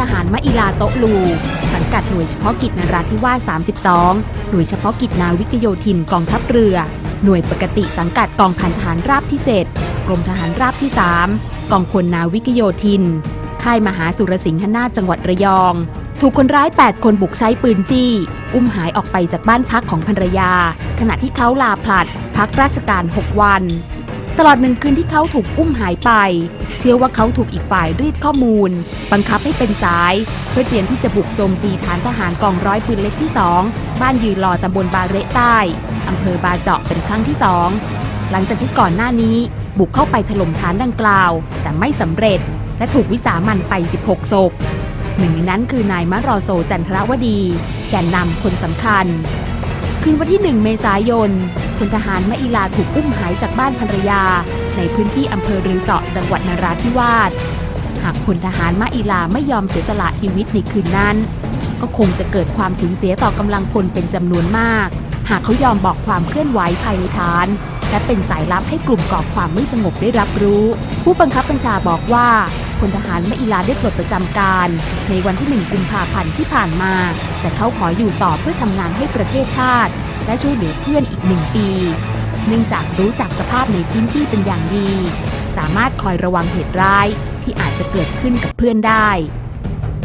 ทหารมะอิลาโตลู สังกัดหน่วยเฉพาะกิจนราธิวาส 32 หน่วยเฉพาะกิจนาวิกโยธินกองทัพเรือ หน่วยปกติสังกัดกองพันทหารราบที่ 7 กรมทหารราบที่ 3 กองพลนาวิกโยธิน ค่ายมหาสุรสิงหนาจังหวัดระยอง ถูกคนร้าย 8 คนบุกใช้ปืนจี้ อุ้มหายออกไปจากบ้านพักของภรรยา ขณะที่เขาลาผลัด พักราชการ 6 วัน ตลอดหนึ่งคืนที่เขาถูกอุ้มหายไป เชื่อว่าเขาถูกอีกฝ่ายรีดข้อมูล บังคับให้เป็นสาย เพื่อเตรียมที่จะบุกโจมตีฐานทหารกองร้อยปืนเล็กที่ 2 บ้านยืนรอตำบลบาเระใต้อำเภอบาเจาะเป็นครั้งที่สองหลังจากที่ก่อนหน้านี้ บุกเข้าไปถล่มฐานดังกล่าว แต่ไม่สำเร็จ และถูกวิสามันไป 16ศพหนึ่งในนั้นคือนายมะรอโซจันทรวดี แกนนำคนสำคัญ คืนวันที่ 1 เมษายนพลทหารมะอิลาถูกอุ้มหายจากบ้านภรรยา ในพื้นที่อำเภอรือเสาะจังหวัดนราธิวาส หากพลทหารมะอิลาไม่ยอมเสียสละชีวิตในคืนนั้น ก็คงจะเกิดความสูญเสียต่อกำลังพลเป็นจำนวนมาก หากเขายอมบอกความเคลื่อนไหวภายในฐาน และเป็นสายลับให้กลุ่มก่อความไม่สงบได้รับรู้ ผู้บังคับบัญชาบอกว่า พลทหารมะอิลาได้ปลดประจำการ ในวันที่ 1 กุมภาพันธ์ที่ผ่านมา แต่เขาขออยู่ต่อเพื่อทำงานให้ประเทศชาติ และช่วยเหลือเพื่อนอีกหนึ่งปี เนื่องจากรู้จักสภาพในพื้นที่เป็นอย่างดี สามารถคอยระวังเหตุร้ายที่อาจจะเกิดขึ้นกับเพื่อนได้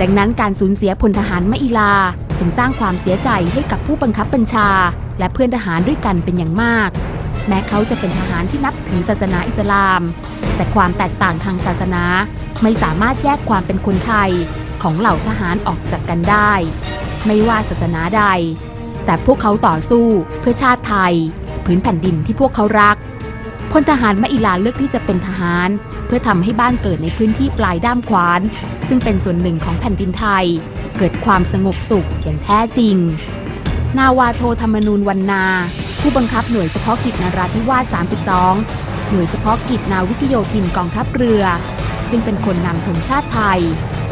ดังนั้นการสูญเสียพลทหารมะอิลาจึงสร้างความเสียใจให้กับผู้บังคับบัญชา และเพื่อนทหารด้วยกันเป็นอย่างมาก แม้เขาจะเป็นทหารที่นับถือศาสนาอิสลาม แต่ความแตกต่างทางศาสนา ไม่สามารถแยกความเป็นคนไทยของเหล่าทหารออกจากกันได้ ไม่ว่าศาสนาใด แต่พวกเขาต่อสู้เพื่อชาติไทย พื้นแผ่นดินที่พวกเขารักพลทหารมะอิลาเลือกที่จะเป็นทหาร เพื่อทำให้บ้านเกิดในพื้นที่ปลายด้ามขวาน ซึ่งเป็นส่วนหนึ่งของแผ่นดินไทย เกิดความสงบสุขอย่างแท้จริง นาวาโทธรรมนูญวันนา ผู้บังคับหน่วยเฉพาะกิจนราธิวาส 32 หน่วยเฉพาะกิจนาวิกโยธินกองทัพเรือ ซึ่งเป็นคนนำธงชาติไทย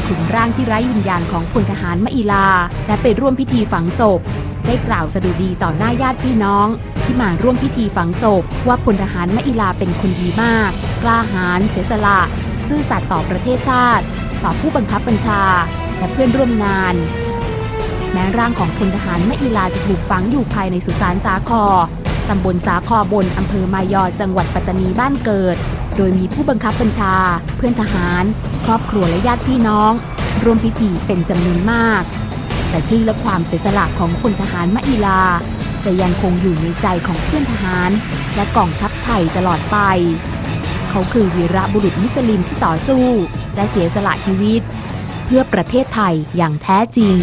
คลุมร่างที่ไร้วิญญาณของพลทหารมะอิลา และไปร่วมพิธีฝังศพ ได้กล่าวสดุดีต่อหน้าญาติพี่น้อง ที่มาร่วมพิธีฝังศพ ว่าพลทหารมะอิลาเป็นคนดีมาก กล้าหาญเสียสละ ซื่อสัตย์ต่อประเทศชาติ ต่อผู้บังคับบัญชา และเพื่อนร่วมงาน แม้ร่างของพลทหารมะอิลาจะถูกฝังอยู่ภายในสุสานสาคอตำบลสาคอบนอำเภอมายอจังหวัดปัตตานีบ้านเกิด โดยมีผู้บังคับบัญชา เพื่อนทหาร ครอบครัวและญาติพี่น้อง ร่วมพิธีเป็นจำนวนมาก แต่ชื่อและความเสียสละของพลทหารมะอิลา จะยังคงอยู่ในใจของเพื่อนทหาร และกองทัพไทยตลอดไป เขาคือวีรบุรุษมุสลิมที่ต่อสู้ และเสียสละชีวิต เพื่อประเทศไทยอย่างแท้จริง